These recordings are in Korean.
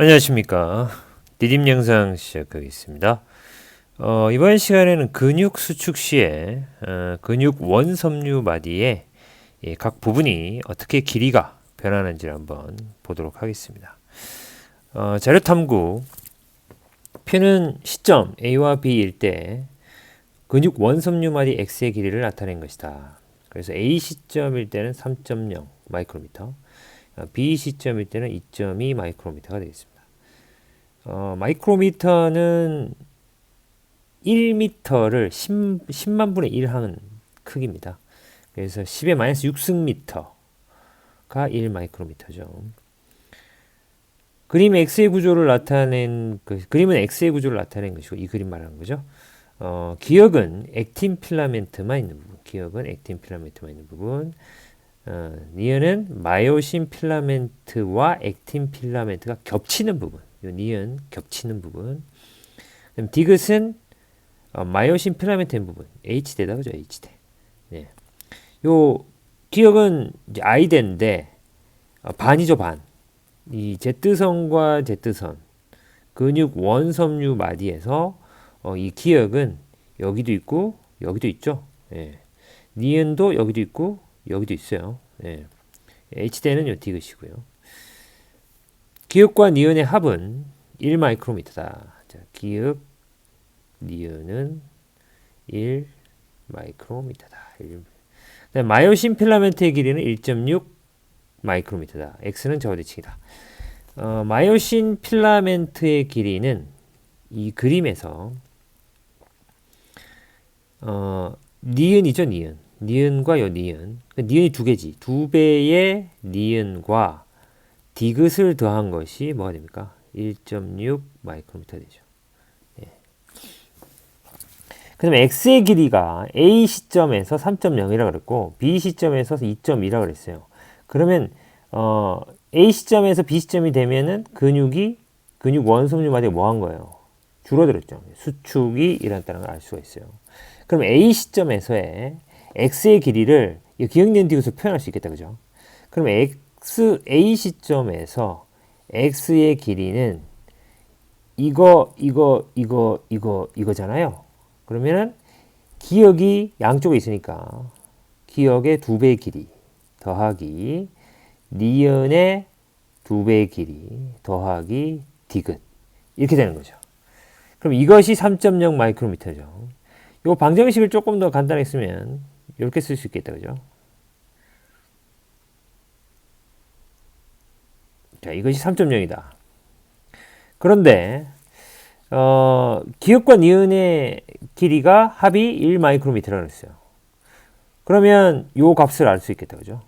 안녕하십니까. 디딤 영상 시작하겠습니다. 어, 이번 시간에는 근육 수축 시에 어, 근육 원섬유 마디의 예, 각 부분이 어떻게 길이가 변하는지를 한번 보도록 하겠습니다. 어, 자료 탐구 표는 시점 A와 B일 때 근육 원섬유 마디 X의 길이를 나타낸 것이다. 그래서 A 시점일 때는 3.0 마이크로미터, 어, B 시점일 때는 2.2 마이크로미터가 되겠습니다. 어, 마이크로미터는 1미터를 10, 10 만 분의 1 하는 크기입니다. 그래서 10의 마이너스 6승미터가 1 마이크로미터죠. 그림 X의 구조를 나타낸 그 그림은 X의 구조를 나타낸 것이고 이 그림 말하는 거죠. 어, 기억은 액틴 필라멘트만 있는 부분. 기억은 액틴 필라멘트만 있는 부분. 어, 니은은 마요신 필라멘트와 액틴 필라멘트가 겹치는 부분. 요 니은 겹치는 부분. 그럼 디귿은 어, 마요신 필라멘트인 부분. H대다 그죠? H대. 네. 요 기억은 이제 I대인데 어, 반이죠 반. 이 Z선과 Z선 근육 원섬유 마디에서 어, 이 기억은 여기도 있고 여기도 있죠. 예. 니은도 여기도 있고 여기도 있어요. 예. H대는 요 디귿이고요. 기역과 니은의 합은 1 마이크로미터다. 자, 기역 니은은 1 마이크로미터다. 1. 마요신 필라멘트의 길이는 1.6 마이크로미터다. X는 저대칭이다. 어, 마요신 필라멘트의 길이는 이 그림에서 어, 니은이죠, 니은. 니은과 요 니은. 그 니은이 두 개지. 두 배의 니은과 디귿을 더한 것이 뭐가 됩니까? 1.6 마이크로미터 되죠. 예. 그 다음에 x의 길이가 a 시점에서 3.0이라 그랬고 b 시점에서 2.2라 그랬어요. 그러면 어, a 시점에서 b 시점이 되면은 근육이 근육 원섬유 마디가 뭐한 거예요? 줄어들었죠. 수축이 일어났다는 걸 알 수가 있어요. 그럼 a 시점에서의 x의 길이를 기억년 디귿으로 표현할 수 있겠다. 그죠? 그럼 x a 시점에서 x의 길이는 이거 이거 이거 이거 이거잖아요. 그러면은 기억이 양쪽에 있으니까 기억의 두 배의 길이 더하기 니은의 두 배의 길이 더하기 디귿 이렇게 되는 거죠. 그럼 이것이 3.0 마이크로미터죠. 이 방정식을 조금 더 간단하게 쓰면 이렇게 쓸 수 있겠다. 그죠? 자, 이것이 3.0이다. 그런데 어, 기역과 니은의 길이가 합이 1 마이크로미터라고 했어요. 그러면 요 값을 알 수 있겠다. 그죠?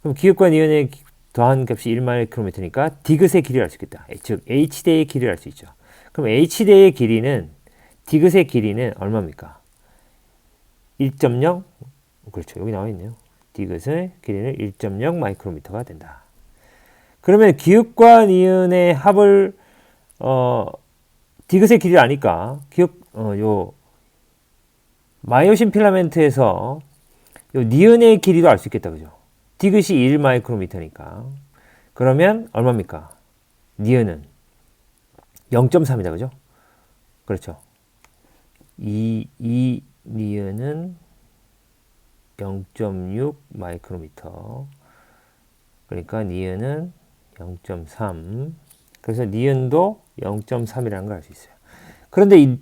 그럼 기역과 니은의 더한 값이 1 마이크로미터니까 디귿의 길이를 알 수 있겠다. 즉 h대의 길이를 알 수 있죠. 그럼 h대의 길이는 디귿의 길이는 얼마입니까? 1.0 그렇죠. 여기 나와 있네요. 디귿의 길이는 1.0 마이크로미터가 된다. 그러면 기읍과 니은의 합을 어 디귿의 길이를 아니까 기읍 어요 마이오신 필라멘트에서 요 니은의 길이도 알 수 있겠다. 그죠? 디귿이 1 마이크로미터니까. 그러면 얼마입니까? 니은은 0.3이다. 그죠? 그렇죠. 이, 이 니은은 0.6 마이크로미터. 그러니까 니은은 0.3. 그래서 니은도 0.3이라는 걸 알 수 있어요. 그런데 이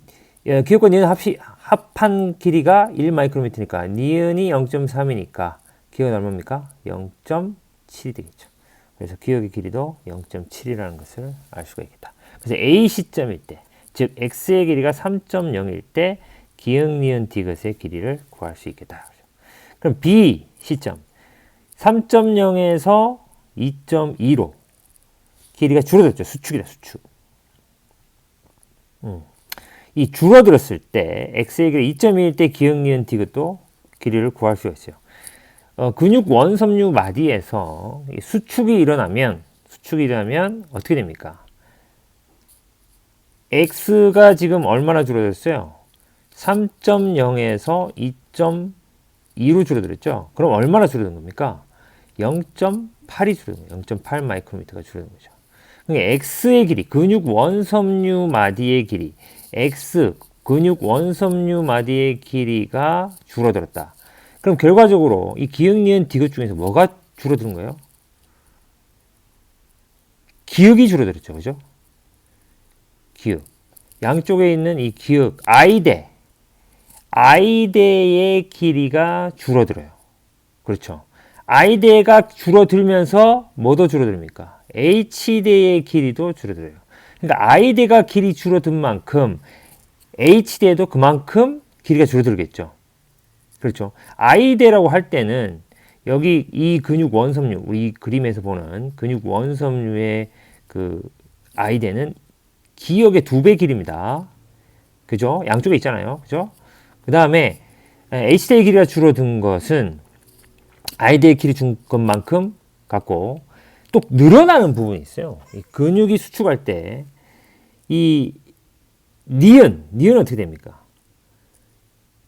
예, 기억과 니은 합시, 합한 길이가 1 마이크로미터니까 니은이 0.3이니까 기억은 얼마입니까? 0.7이 되겠죠. 그래서 기억의 길이도 0.7이라는 것을 알 수가 있겠다. 그래서 A 시점일 때, 즉 x의 길이가 3.0일 때 기억, 니은, 디귿의 길이를 구할 수 있겠다. 그럼 B 시점 3.0에서 2.2로 길이가 줄어들었죠. 수축이다, 수축. 음. 이 줄어들었을 때 x의 길이 2.2일 때 기억, 니은, 디귿도 길이를 구할 수가 있어요. 어, 근육 원섬유 마디에서 수축이 일어나면 수축이 일어나면 어떻게 됩니까? x가 지금 얼마나 줄어들었어요? 3.0에서 2.2로 줄어들었죠. 그럼 얼마나 줄어든 겁니까? 0.8이 줄어든 거예요. 0.8 마이크로미터가 줄어든 거죠. 그러니까 X의 길이, 근육 원섬유 마디의 길이, X 근육 원섬유 마디의 길이가 줄어들었다. 그럼 결과적으로 이 기역, 니은, 디귿 중에서 뭐가 줄어드는 거예요? 기역이 줄어들었죠. 그죠? 기역. 양쪽에 있는 이 기역, I대, I대의 길이가 줄어들어요. 그렇죠. I대가 줄어들면서 뭐도 줄어듭니까? H대의 길이도 줄어들어요. 그러니까 I대가 길이 줄어든 만큼 H대도 그만큼 길이가 줄어들겠죠. 그렇죠. I대라고 할 때는 여기 이 근육 원섬유, 우리 그림에서 보는 근육 원섬유의 그 I대는 기역의 두 배 길입니다. 그죠? 양쪽에 있잖아요. 그죠? 그 다음에 H대의 길이가 줄어든 것은 I대의 길이 준 것만큼 같고 또 늘어나는 부분이 있어요. 이 근육이 수축할 때 이 니은, 니은 어떻게 됩니까?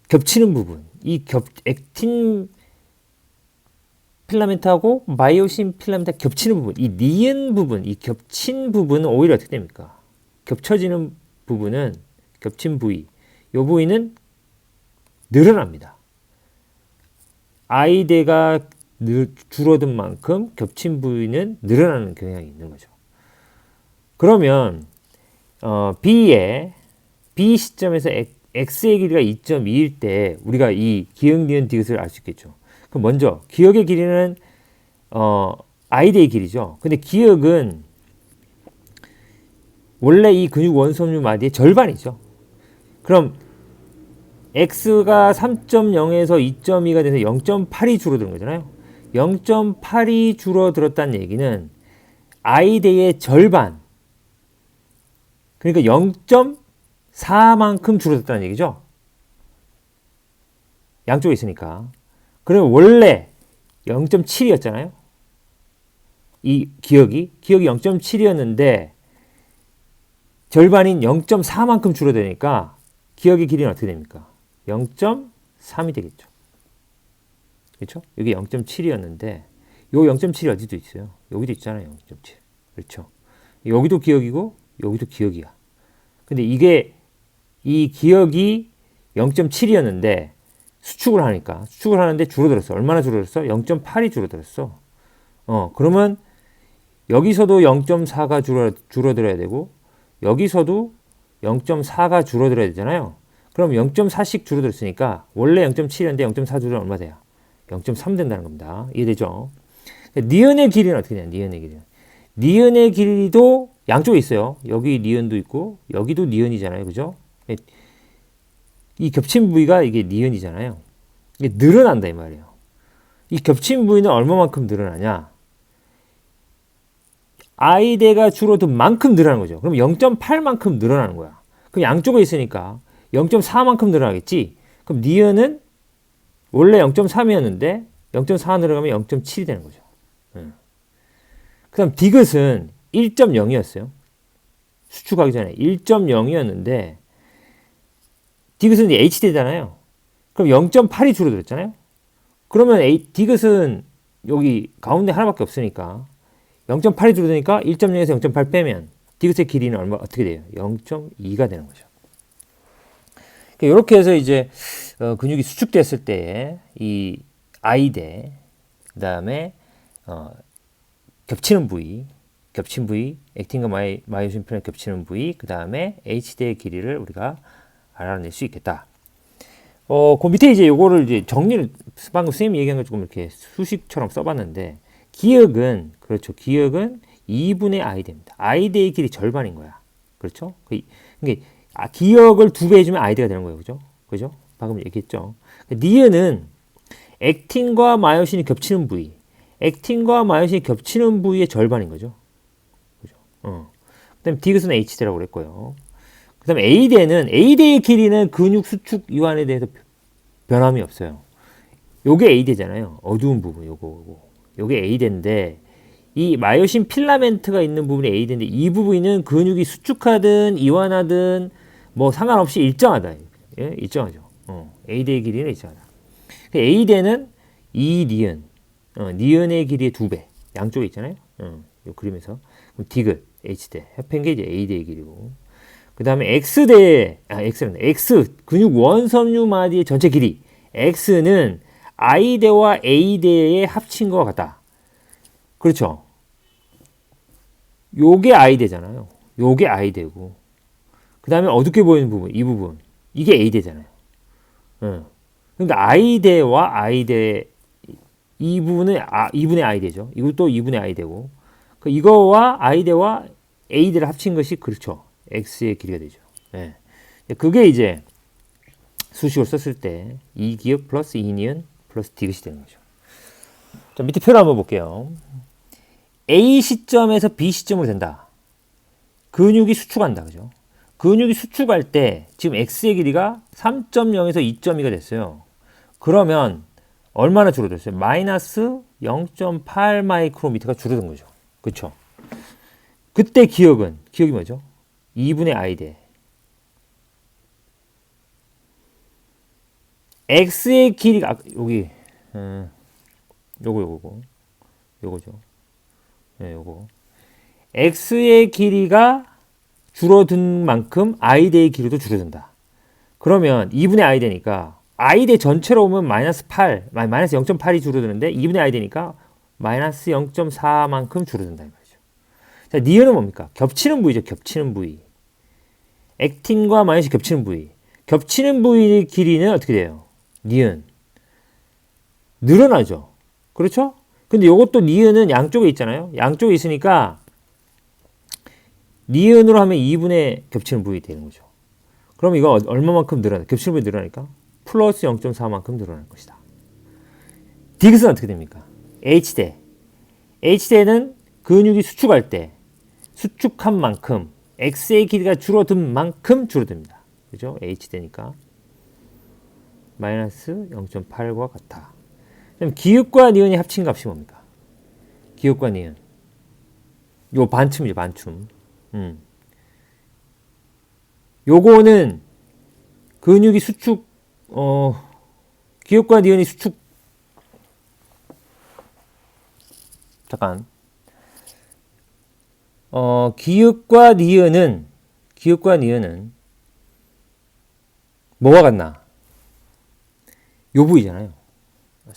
겹치는 부분. 이 겹, 액틴 필라멘트하고 마이오신 필라멘트 겹치는 부분. 이 니은 부분, 이 겹친 부분은 오히려 어떻게 됩니까? 겹쳐지는 부분은 겹친 부위. 이 부위는 늘어납니다. 아이대가 늘, 줄어든 만큼 겹친 부위는 늘어나는 경향이 있는 거죠. 그러면 어, B의 B 시점에서 X의 길이가 2.2일 때 우리가 이 기억, 니은, 디귿을 알 수 있겠죠. 그럼 먼저 기억의 길이는 어, I대의 길이죠. 근데 기억은 원래 이 근육 원섬유 마디의 절반이죠. 그럼 x가 3.0에서 2.2가 돼서 0.8이 줄어드는 거잖아요. 0.8이 줄어들었다는 얘기는 i대의 절반. 그러니까 0.4만큼 줄어들었다는 얘기죠. 양쪽에 있으니까. 그러면 원래 0.7이었잖아요. 이 기억이 기억이 0.7이었는데 절반인 0.4만큼 줄어드니까 기억의 길이는 어떻게 됩니까? 0.3이 되겠죠. 그렇죠? 여기 0.7이었는데 요 0.7이 어디도 있어요. 여기도 있잖아요. 0.7. 그렇죠? 여기도 기억이고 여기도 기억이야. 근데 이게 이 기억이 0.7이었는데 수축을 하니까 수축을 하는데 줄어들었어. 얼마나 줄어들었어? 0.8이 줄어들었어. 어, 그러면 여기서도 0.4가 줄어, 줄어들어야 되고 여기서도 0.4가 줄어들어야 되잖아요. 그럼 0.4씩 줄어들었으니까 원래 0.7이었는데 0.4 줄어들면 얼마 돼요? 0.3 된다는 겁니다. 이해되죠? 니은의 길이는 어떻게 돼요? 니은의 길이는. 니은의 길이도 양쪽에 있어요. 여기 니은도 있고 여기도 니은이잖아요. 그죠? 이 겹친 부위가 이게 니은이잖아요. 이게 늘어난다 이 말이에요. 이 겹친 부위는 얼마만큼 늘어나냐? 아이대가 줄어든 만큼 늘어나는 거죠. 그럼 0.8만큼 늘어나는 거야. 그럼 양쪽에 있으니까 0.4만큼 늘어나겠지. 그럼 니은은 원래 0.3이었는데 0.4 늘어가면 0.7이 되는 거죠. 음. 그 다음 디귿은 1.0이었어요. 수축하기 전에 1.0이었는데 디귿은 HD잖아요. 그럼 0.8이 줄어들었잖아요. 그러면 디귿은 여기 가운데 하나밖에 없으니까 0.8이 줄어드니까 1.0에서 0.8 빼면 디귿의 길이는 얼마 어떻게 돼요? 0.2가 되는 거죠. 이렇게 해서 이제 어, 근육이 수축됐을 때이 I대 그다음에 어, 겹치는 부위, 겹친 부위, 액틴과 마이, 마이오신 편에 겹치는 부위, 그 다음에 H대의 길이를 우리가 알아낼 수 있겠다. 어, 그 밑에 이제 요거를 이제 정리를 방금 선생님이 얘기한 거 조금 이렇게 수식처럼 써봤는데 기억은 그렇죠. 기억은 2분의 i 됩니다. i 대의 길이 절반인 거야. 그렇죠? 그게 아, 기억을 두 배 해주면 대가 되는 거예요. 그죠? 그죠? 방금 얘기했죠. 니은은 액틴과 마요신이 겹치는 부위, 액틴과 마요신이 겹치는 부위의 절반인 거죠. 그죠? 어. 그 다음 디귿은 H대라고 그랬고요. 그 다음 A대는 A대의 길이는 근육 수축 이완에 대해서 변함이 없어요. 요게 A대잖아요. 어두운 부분 요거 요거. 요게 A대인데 이 마요신 필라멘트가 있는 부분이 A대인데 이 부분은 근육이 수축하든 이완하든 뭐 상관없이 일정하다. 예? 일정하죠. 어. A대의 길이는 일정하다. A대는 이 니은, 어, 니은의 길이의 두 배. 양쪽에 있잖아요. 어, 요 그림에서. 그럼 디귿, H대. 협한 게 이제 A대의 길이고. 그 다음에 X대, 아, X는 X, 근육 원섬유 마디의 전체 길이. X는 I대와 A대의 합친 것과 같다. 그렇죠. 요게 I대잖아요. 요게 I대고. 그 다음에 어둡게 보이는 부분, 이 부분. 이게 A대잖아요. 응. 그러니까 I대와 I대, 이 부분은 아, 2분의 I대죠. 이것도 2분의 I대고. 그 이거와 I대와 A대를 합친 것이 그렇죠. X의 길이가 되죠. 네. 그게 이제 수식을 썼을 때이 기억 플러스 이 니은 플러스 디귿이 되는 거죠. 자, 밑에 표를 한번 볼게요. A 시점에서 B 시점으로 된다. 근육이 수축한다. 그죠? 근육이 수축할 때 지금 X의 길이가 3.0에서 2.2가 됐어요. 그러면 얼마나 줄어들었어요? 마이너스 0.8 마이크로미터가 줄어든 거죠. 그렇죠? 그때 기억은 기억이 뭐죠? 2분의 i 대 x의 길이가 아, 여기 음, 요거 요거 요거죠. 네, 요거 x의 길이가 줄어든 만큼 i 대의 길이도 줄어든다. 그러면 2분의 i 대니까 i 대 전체로 오면 마이너스 8, 마이너스 0.8이 줄어드는데 2분의 i 대니까 마이너스 0.4만큼 줄어든다 이 말이죠. 자, 니은은 뭡니까? 겹치는 부위죠. 겹치는 부위. 액틴과 마이너스 겹치는 부위. 겹치는 부위의 길이는 어떻게 돼요? 니은. 늘어나죠. 그렇죠? 근데 이것도 니은은 양쪽에 있잖아요. 양쪽에 있으니까 니은으로 하면 2분의 겹치는 부위 되는 거죠. 그럼 이거 얼마만큼 늘어나? 겹치는 부위 늘어나니까 플러스 0.4만큼 늘어날 것이다. 디귿은 어떻게 됩니까? H대. H대는 근육이 수축할 때 수축한 만큼 X의 길이가 줄어든 만큼 줄어듭니다. 그죠? H대니까. 마이너스 0.8과 같아. 그럼 기읍과 니은이 합친 값이 뭡니까? 기읍과 니은. 요 반춤이죠, 반춤. 음. 요거는 근육이 수축, 어, 기읍과 니은이 수축. 잠깐. 어, 기읍과 니은은 기읍과 니은은 뭐와 같나? 요 부위잖아요.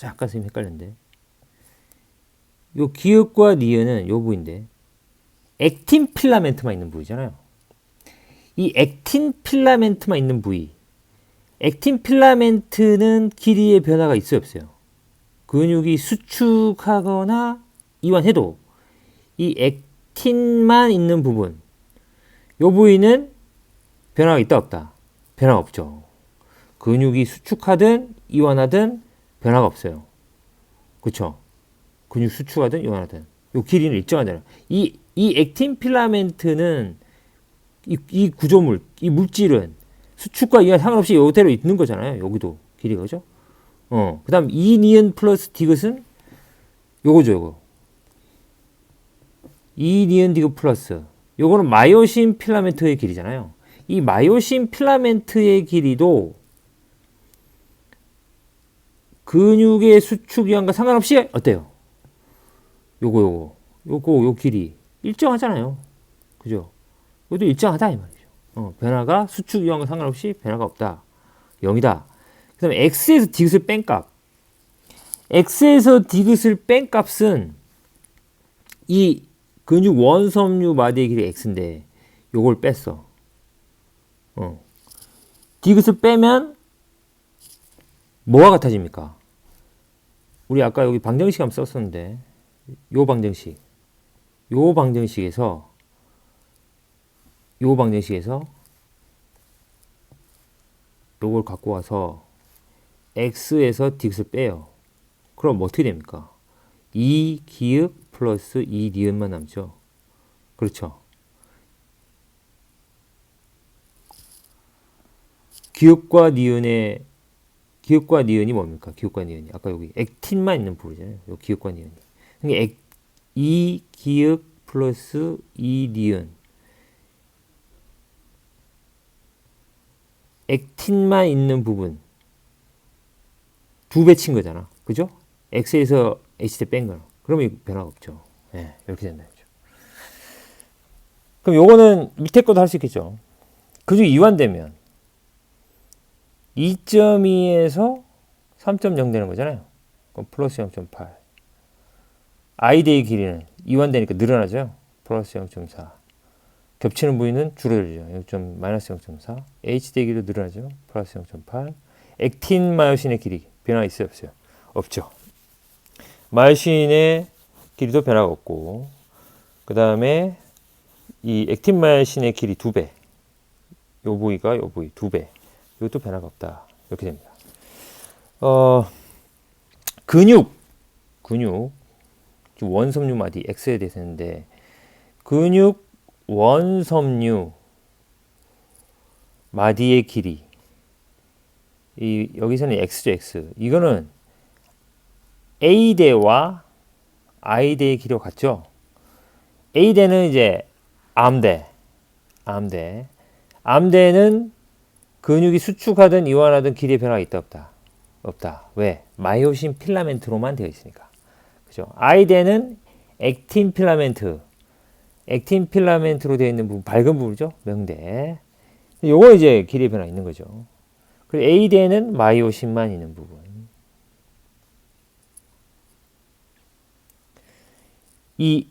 약간 선생님 헷갈렸는데. 요 기읍과 니은은 요 부위인데 액틴 필라멘트만 있는 부위잖아요. 이 액틴 필라멘트만 있는 부위. 액틴 필라멘트는 길이의 변화가 있어요, 없어요? 근육이 수축하거나 이완해도 이 액틴만 있는 부분, 요 부위는 변화가 있다 없다? 변화가 없죠. 근육이 수축하든 이완하든 변화가 없어요. 그렇죠? 근육 수축하든 이완하든 요 길이는 일정하잖아요. 이, 이 액틴 필라멘트는 이, 이 구조물, 이 물질은 수축과 이완 상관없이 이대로 있는 거잖아요. 여기도 길이가 그죠? 어. 그다음 이 니은 플러스 디귿은 요거죠, 요거. 이 니은 디귿 플러스 요거는 마이오신 필라멘트의 길이잖아요. 이 마이오신 필라멘트의 길이도 근육의 수축 이완과 상관없이 어때요? 요거 요거 요거 요 길이 일정하잖아요. 그죠? 이것도 일정하다 이 말이죠. 어, 변화가 수축 이완과 상관없이 변화가 없다. 0이다. 그 다음에 x에서 디귿을 뺀 값. x에서 디귿을 뺀 값은 이 근육 원섬유 마디의 길이 x인데 요걸 뺐어. 어. 디귿을 빼면 뭐가 같아집니까? 우리 아까 여기 방정식 한번 썼었는데 요 방정식 요 방정식에서 요 방정식에서 요걸 갖고 와서 x에서 디귿을 빼요. 그럼 뭐 어떻게 됩니까? 2 기읍 플러스 2 니은만 남죠. 그렇죠. 기읍과 니은의 기읍과 니은이 뭡니까? 기읍과 니은이 아까 여기 액틴만 있는 부분이잖아요. 요 기읍과 니은이. 그러니까 액, 이 기읍 플러스 이 니은 액틴만 있는 부분 두 배 친 거잖아. 그죠? X에서 H대 뺀 거는. 그러면 변화가 없죠. 예, 이렇게 된다. 그럼 요거는 밑에 것도 할 수 있겠죠. 그중 이완되면 2.2에서 3.0 되는 거잖아요. 그럼 플러스 0.8. i대의 길이는 이완되니까 늘어나죠. 플러스 0.4. 겹치는 부위는 줄어들죠. 0. 마이너스 0.4. h대의 길이도 늘어나죠. 플러스 0.8. 액틴 마요신의 길이 변화 있어요, 없어요? 없죠. 마요신의 길이도 변화가 없고 그 다음에 이 액틴 마요신의 길이 두 배. 요 부위가 요 부위 두 배. 이것도 변화가 없다. 이렇게 됩니다. 어, 근육, 근육, 원섬유 마디 X에 대해서 했는데 근육 원섬유 마디의 길이 이 여기서는 X죠 X 이거는 A 대와 I 대의 길이와 같죠. A 대는 이제 암대, 암대, 암대는 근육이 수축하든 이완하든 길이의 변화가 있다 없다 없다. 왜? 마이오신 필라멘트로만 되어 있으니까. 그죠? 아이대는 액틴 필라멘트. 액틴 필라멘트로 되어 있는 부분, 밝은 부분이죠. 명대. 요거 이제 길이의 변화 있는 거죠. 그리고 A대는 마이오신만 있는 부분. 이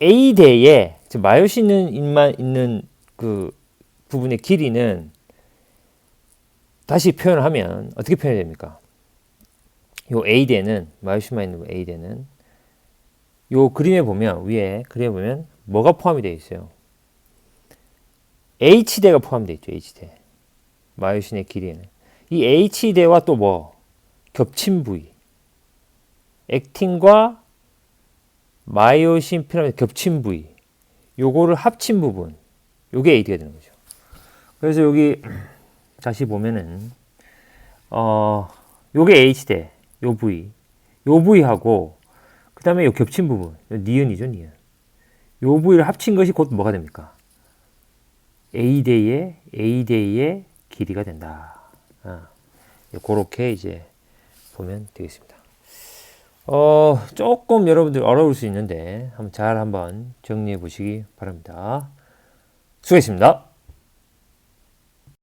A대에 지금 마이오신만 있는 그 부분의 길이는 다시 표현을 하면 어떻게 표현이 됩니까? 요 A대는 마이오신만 있는 A대는 요 그림에 보면 위에 그림에 보면 뭐가 포함이 되어 있어요. H대가 포함되어 있죠. H대. 마이오신의 길이에는. 이 H대와 또 뭐 겹친 부위. 액틴과 마이오신 피라미드 겹친 부위. 요거를 합친 부분. 요게 AD가 되는 거죠. 그래서 여기 다시 보면은 어 요게 H대. 요 부위. 요 부위하고 그 다음에 요 겹친 부분. 요 니은이죠, 니은. 요 부위를 합친 것이 곧 뭐가 됩니까? A대의 A대의 길이가 된다. 아, 그렇게 이제 보면 되겠습니다. 어, 조금 여러분들 어려울 수 있는데 한번 잘 한번 정리해 보시기 바랍니다. 수고했습니다.